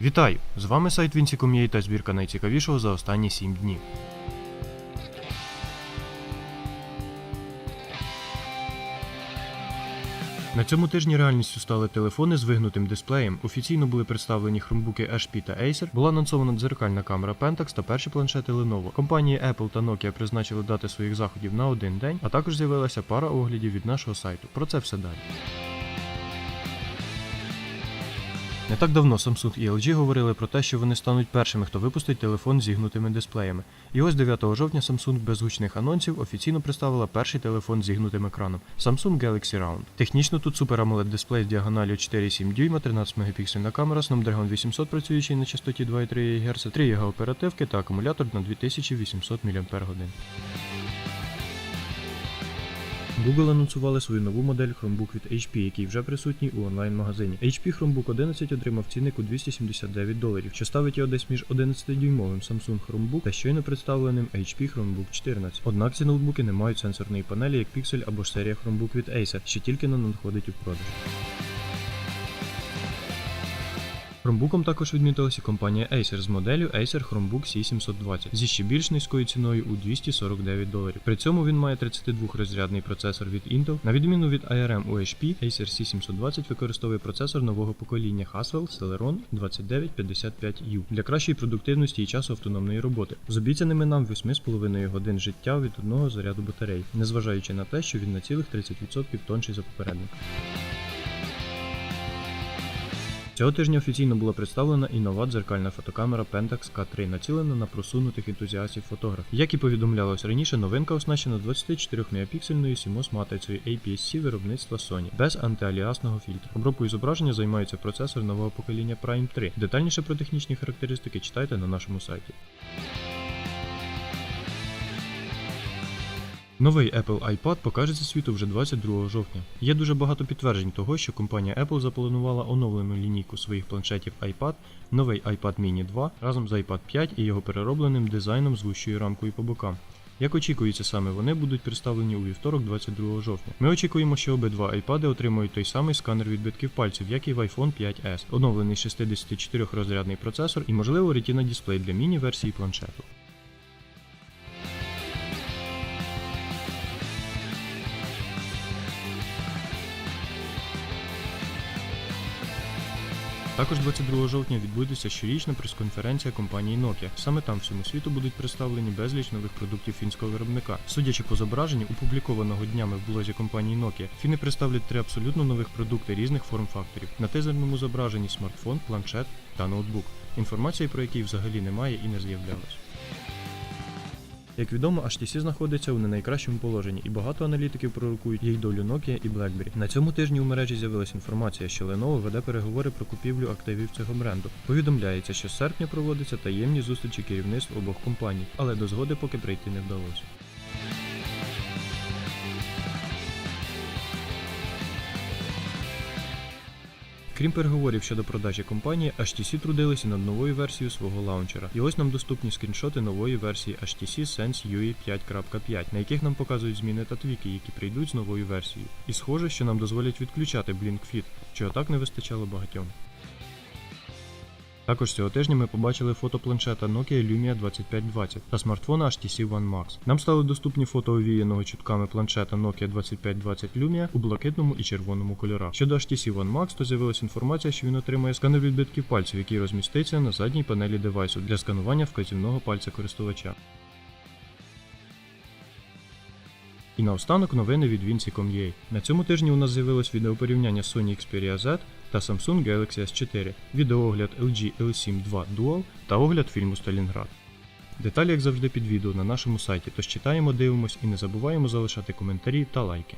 Вітаю! З вами сайт Vinci.com.ua та збірка найцікавішого за останні 7 днів. На цьому тижні реальністю стали телефони з вигнутим дисплеєм. Офіційно були представлені хромбуки HP та Acer, була анонсована дзеркальна камера Pentax та перші планшети Lenovo. Компанії Apple та Nokia призначили дати своїх заходів на один день, а також з'явилася пара оглядів від нашого сайту. Про це все далі. Не так давно Samsung і LG говорили про те, що вони стануть першими, хто випустить телефон з зігнутими дисплеями. І ось 9 жовтня Samsung без гучних анонсів офіційно представила перший телефон з зігнутим екраном Samsung Galaxy Round. Технічно тут Super AMOLED дисплей з діагоналю 4,7 дюйма, 13 мегапіксельна камера, Snapdragon 800 працюючий на частоті 2,3 ГГц, 3 ГБ оперативки та акумулятор на 2800 мАч. Google анонсували свою нову модель Chromebook від HP, який вже присутній у онлайн-магазині. HP Chromebook 11 отримав цінник у 279 доларів, що ставить його десь між 11-дюймовим Samsung Chromebook та щойно представленим HP Chromebook 14. Однак ці ноутбуки не мають сенсорної панелі, як Pixel або ж серія Chromebook від Acer, що тільки не надходить у продаж. Chromebookом також відмітилася компанія Acer з моделлю Acer Chromebook C720 зі ще більш низькою ціною у 249 доларів. При цьому він має 32-розрядний процесор від Intel. На відміну від ARM у HP, Acer C720 використовує процесор нового покоління Haswell Celeron 2955U для кращої продуктивності і часу автономної роботи. З обіцяними нам 8,5 годин життя від одного заряду батарей, незважаючи на те, що він на цілих 30% тонший за попередника. Цього тижня офіційно була представлена і нова дзеркальна фотокамера Pentax K3, націлена на просунутих ентузіастів фотографів. Як і повідомлялось раніше, новинка оснащена 24 мегапіксельною CMOS матрицею APS-C виробництва Sony без антиаліасного фільтру. Обробкою зображення займається процесор нового покоління Prime 3. Детальніше про технічні характеристики читайте на нашому сайті. Новий Apple iPad покажеться світу вже 22 жовтня. Є дуже багато підтверджень того, що компанія Apple запланувала оновлену лінійку своїх планшетів iPad, новий iPad mini 2 разом з iPad 5 і його переробленим дизайном з вущою рамкою по бокам. Як очікується, саме вони будуть представлені у вівторок 22 жовтня. Ми очікуємо, що обидва iPad отримують той самий сканер відбитків пальців, як і в iPhone 5s, оновлений 64-розрядний процесор і, можливо, Retina дисплей для міні-версії планшету. Також 22 жовтня відбудеться щорічна прес-конференція компанії Nokia. Саме там всьому світу будуть представлені безліч нових продуктів фінського виробника. Судячи по зображенню, опублікованого днями в блозі компанії Nokia, фіни представлять три абсолютно нових продукти різних форм-факторів. На тизерному зображенні смартфон, планшет та ноутбук, інформації про які взагалі немає і не з'являлось. Як відомо, HTC знаходиться у не найкращому положенні, і багато аналітиків пророкують їх долю Nokia і BlackBerry. На цьому тижні у мережі з'явилася інформація, що Lenovo веде переговори про купівлю активів цього бренду. Повідомляється, що з серпня проводяться таємні зустрічі керівництв обох компаній, але до згоди поки прийти не вдалося. Крім переговорів щодо продажі компанії, HTC трудилися над новою версією свого лаунчера. І ось нам доступні скріншоти нової версії HTC Sense UE 5.5, на яких нам показують зміни та твіки, які прийдуть з новою версією. І схоже, що нам дозволять відключати Blink чого так не вистачало багатьом. Також цього тижня ми побачили фото планшета Nokia Lumia 2520 та смартфона HTC One Max. Нам стали доступні фото овіяного чутками планшета Nokia 2520 Lumia у блакитному і червоному кольорах. Щодо HTC One Max, то з'явилася інформація, що він отримає сканер відбитків пальців, який розміститься на задній панелі девайсу для сканування вказівного пальця користувача. І наостанок новини від Vinci.com.ua. На цьому тижні у нас з'явилось відеопорівняння Sony Xperia Z та Samsung Galaxy S4, відеоогляд LG L7 II Dual та огляд фільму Сталінград. Деталі, як завжди, під відео на нашому сайті, тож читаємо, дивимось і не забуваємо залишати коментарі та лайки.